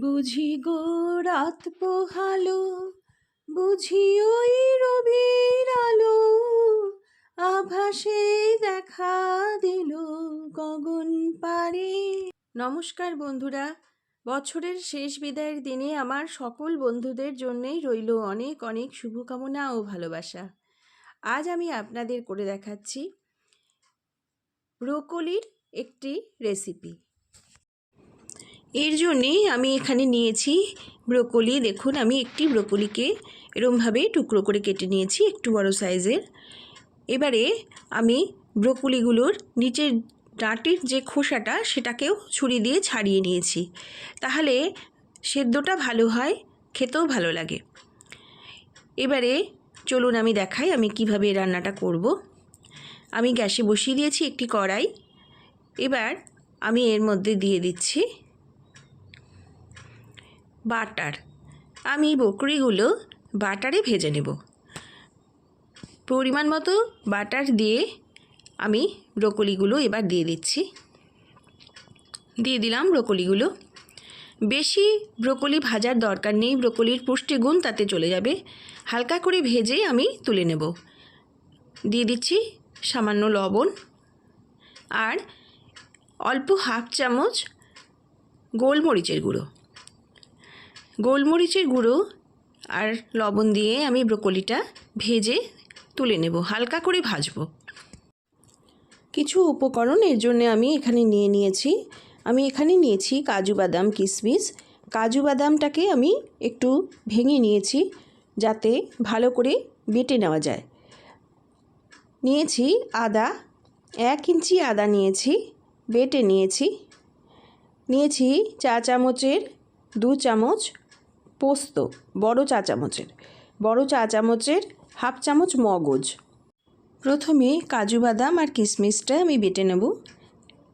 বুঝি গো রাত পোহালো, বুঝি ওই রবির আলো, আভাসে দেখা দিল গগন পারে। নমস্কার বন্ধুরা, বছরের শেষ বিদায়ের দিনে আমার সকল বন্ধুদের জন্যেই রইল অনেক অনেক শুভকামনা ও ভালোবাসা। আজ আমি আপনাদের করে দেখাচ্ছি ব্রোকলির একটি রেসিপি। এর জন্যে আমি এখানে নিয়েছি ব্রোকলি। দেখুন, আমি একটি ব্রোকলিকে এরমভাবে টুকরো করে কেটে নিয়েছি, একটু বড় সাইজের। এবারে আমি ব্রোকলিগুলোর নিচের ডাঁটির যে খোসাটা, সেটাকেও ছুরি দিয়ে ছাড়িয়ে নিয়েছি। তাহলে সেদ্ধটা ভালো হয়, খেতেও ভালো লাগে। এবারে চলুন আমি দেখাই আমি কীভাবে রান্নাটা করব। আমি গ্যাসে বসিয়ে দিয়েছি একটি কড়াই। এবার আমি এর মধ্যে দিয়ে দিচ্ছি বাটার। আমি বকরিগুলো বাটারে ভেজে নেব। পরিমাণ মতো বাটার দিয়ে আমি ব্রকলিগুলো এবার দিয়ে দিচ্ছি। দিয়ে দিলাম ব্রকলিগুলো। বেশি ব্রকলি ভাজার দরকার নেই, ব্রকলির পুষ্টিগুণ তাতে চলে যাবে। হালকা করে ভেজে আমি তুলে নেব। দিয়ে দিচ্ছি সামান্য লবণ আর অল্প হাফ চামচ গোলমরিচের গুঁড়ো। গোলমরিচের গুঁড়ো আর লবণ দিয়ে আমি ব্রোকলিটা ভেজে তুলে নেব, হালকা করে ভাজবো। কিছু উপকরণ এর জন্য আমি এখানে নিয়ে নিয়েছি। আমি এখানে নিয়েছি কাজু বাদাম কিশমিশ কাজু বাদামটাকে আমি একটু ভেঙে নিয়েছি যাতে ভালো করে বেটে নেওয়া যায়। নিয়েছি আদা, এক ইঞ্চি আদা নিয়েছি, বেটে নিয়েছি। নিয়েছি চা চামচের দু চামচ পোস্ত, বড় চা চামচের। বড় চা চামচের হাফ চামচ মগজ। প্রথমে কাজু বাদাম আর কিশমিশটা আমি বেটে নেব।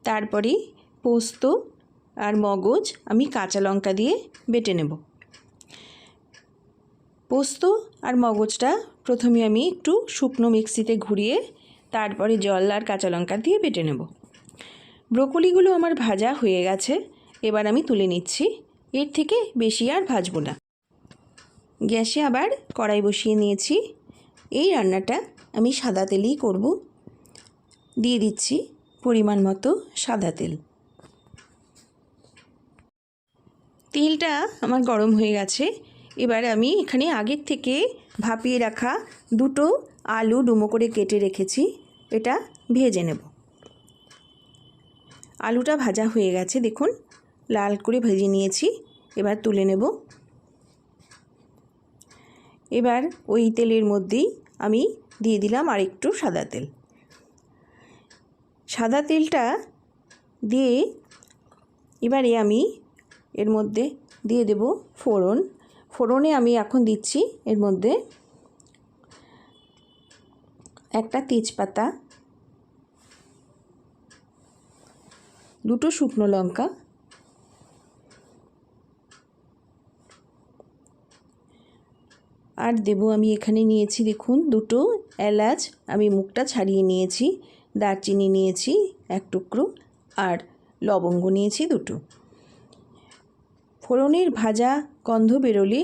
তারপরে পোস্ত আর মগজ আমি কাঁচা লঙ্কা দিয়ে বেটে নেব। পোস্ত আর মগজটা প্রথমে আমি একটু শুকনো মিক্সিতে ঘুরিয়ে তারপরে জল আর কাঁচা লঙ্কা দিয়ে বেটে নেব। ব্রোকলিগুলো আমার ভাজা হয়ে গেছে। এবার আমি তুলে নিচ্ছি। এর থেকে বেশি আর ভাজবো না। গ্যাসে আবার কড়াই বসিয়ে নিয়েছি। এই রান্নাটা আমি সাদা তেলেই করব। দিয়ে দিচ্ছি পরিমাণ মতো সাদা তেল। তেলটা আমার গরম হয়ে গেছে। এবার আমি এখানে আগের থেকে ভাপিয়ে রাখা দুটো আলু ডুমো করে কেটে রেখেছি। এটা ভেজে নেব। আলুটা ভাজা হয়ে গেছে, দেখুন। লাল করে ভেজে নিয়েছি। এবার তুলে নেব। এবার ওই তেলের মধ্যেই আমি দিয়ে দিলাম আর একটু সাদা তেল। সাদা তেলটা দিয়ে এবারে আমি এর মধ্যে দিয়ে দেব ফোড়ন। ফোড়নে আমি এখন দিচ্ছি এর মধ্যে একটা তেজপাতা, দুটো শুকনো লঙ্কা আর দেবো আমি এখানে নিয়েছি, দেখুন, দুটো এলাচ, আমি মুখটা ছাড়িয়ে নিয়েছি, দারচিনি নিয়েছি, এক টুকরো, আর লবঙ্গ নিয়েছি দুটো। ফোড়নের ভাজা গন্ধ বেরোলে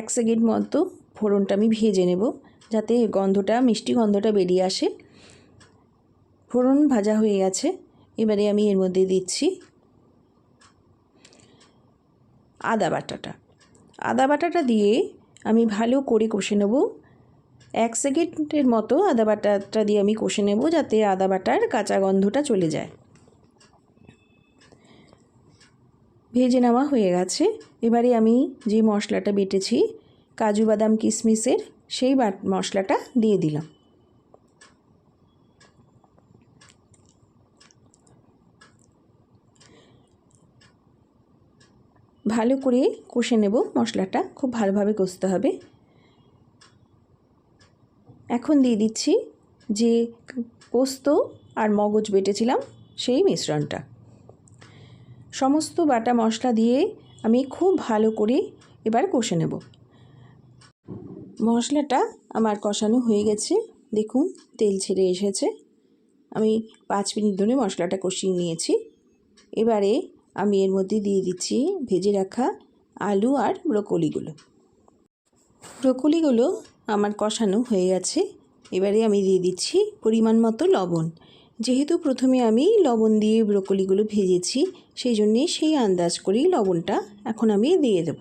এক সেকেন্ড মতো ফোড়নটা আমি ভেজে নেব, যাতে গন্ধটা, মিষ্টি গন্ধটা বেরিয়ে আসে। ফোড়ন ভাজা হয়ে গেছে, এবারে আমি এর মধ্যে দিচ্ছি আদা বাটাটা। আদা বাটাটা দিয়ে আমি ভালো করে কষে নেব। এক সেকেন্ডের মতো আদা বাটাটা দিয়ে আমি কষে নেব যাতে আদা বাটার কাঁচা গন্ধটা চলে যায়। ভেজে নেওয়া হয়ে গেছে। এবারে আমি যে মশলাটা বেটেছি, কাজু বাদাম কিশমিশের সেই মশলাটা দিয়ে দিলাম। ভালো করে কষে নেব মশলাটা, খুব ভালোভাবে কষতে হবে। এখন দিয়ে দিচ্ছি যে পোস্ত আর মগজ বেটেছিলাম সেই মিশ্রণটা। সমস্ত বাটা মশলা দিয়ে আমি খুব ভালো করে এবার কষে নেব। মশলাটা আমার কষানো হয়ে গেছে। দেখুন, তেল ছেড়ে এসেছে। আমি পাঁচ মিনিট ধরে মশলাটা কষিয়ে নিয়েছি। এবারে আমি এর মধ্যে দিয়ে দিচ্ছি ভেজে রাখা আলু আর ব্রোকলিগুলো। ব্রোকলিগুলো আমার কষানো হয়ে গেছে। এবারে আমি দিয়ে দিচ্ছি পরিমাণ মতো লবণ। যেহেতু প্রথমে আমি লবণ দিয়ে ব্রোকলিগুলো ভেজেছি, সেই জন্যে সেই আন্দাজ করেই লবণটা এখন আমি দিয়ে দেব।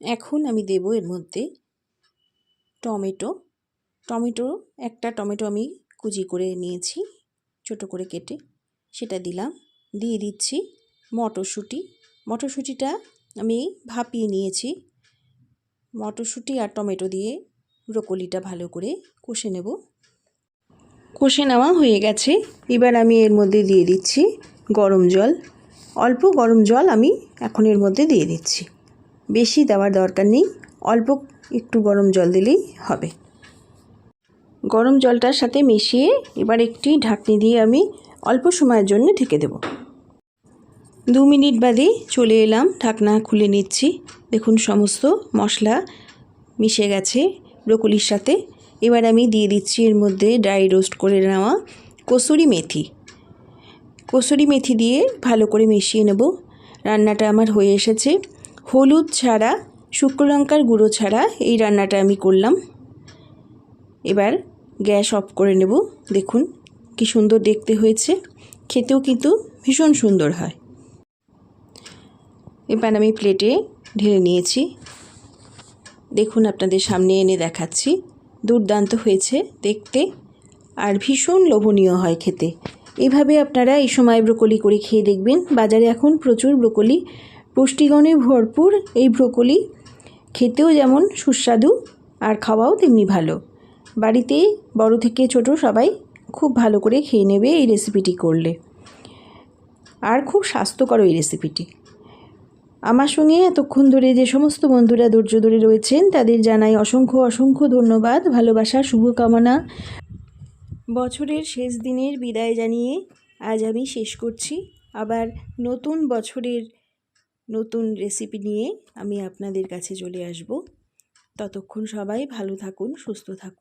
এখন আমি দেব এর মধ্যে টমেটো। টমেটো, একটা টমেটো আমি কুচি করে নিয়েছি, ছোট করে কেটে। সেটা দিলাম। দিয়ে দিচ্ছি মটরশুঁটি। মটরশুঁটিটা আমি ভাপিয়ে নিয়েছি। মটরশুঁটি আর টমেটো দিয়ে ব্রোকলিটা ভালো করে কষে নেব। কষে নেওয়া হয়ে গেছে। এবার আমি এর মধ্যে দিয়ে দিচ্ছি গরম জল। অল্প গরম জল আমি এখন এর মধ্যে দিয়ে দিচ্ছি। বেশি দেওয়ার দরকার নেই। অল্প একটু গরম জল দিলেই হবে। গরম জলটার সাথে মিশিয়ে এবার একটি ঢাকনি দিয়ে আমি অল্প সময়ের জন্য ঢেকে দেব। দু মিনিট বাদে চলে এলাম, ঢাকনা খুলে নিচ্ছি। দেখুন সমস্ত মশলা মিশে গেছে ব্রোকলির সাথে। এবার আমি দিয়ে দিচ্ছি এর মধ্যে ড্রাই রোস্ট করে নেওয়া কসুরি মেথি। কসুরি মেথি দিয়ে ভালো করে মিশিয়ে নেব। রান্নাটা আমার হয়ে এসেছে। হলুদ ছাড়া শুক্র লঙ্কার গুঁড়ো ছাড়া এই রান্নাটা আমি করলাম। এবার গ্যাস অফ করে নেব। দেখুন কি সুন্দর দেখতে হয়েছে। খেতেও কিন্তু ভীষণ সুন্দর হয়। এবার আমি প্লেটে ঢেলে নিয়েছি। দেখুন আপনাদের সামনে এনে দেখাচ্ছি। দুর্দান্ত হয়েছে দেখতে আর ভীষণ লোভনীয় হয় খেতে। এইভাবে আপনারা এই সময় ব্রোকলি করে খেয়ে দেখবেন। বাজারে এখন প্রচুর ব্রোকলি। পুষ্টিগণে ভরপুর এই ব্রোকলি। খেতেও যেমন সুস্বাদু আর খাওয়াও তেমনি ভালো। বাড়িতে বড় থেকে ছোট সবাই খুব ভালো করে খেয়ে নেবে এই রেসিপিটি করলে। আর খুব স্বাস্থ্যকর এই রেসিপিটি আমার সঙ্গে এতক্ষণ ধরে যে সমস্ত বন্ধুরা ধৈর্য ধরে রয়েছেন, তাদের জানাই অসংখ্য অসংখ্য ধন্যবাদ, ভালোবাসা, শুভকামনা। বছরের শেষ দিনের বিদায় জানিয়ে আজ আমি শেষ করছি। আবার নতুন বছরের নতুন রেসিপি নিয়ে আমি আপনাদের কাছে চলে আসব। ততক্ষণ সবাই ভালো থাকুন, সুস্থ থাকুন।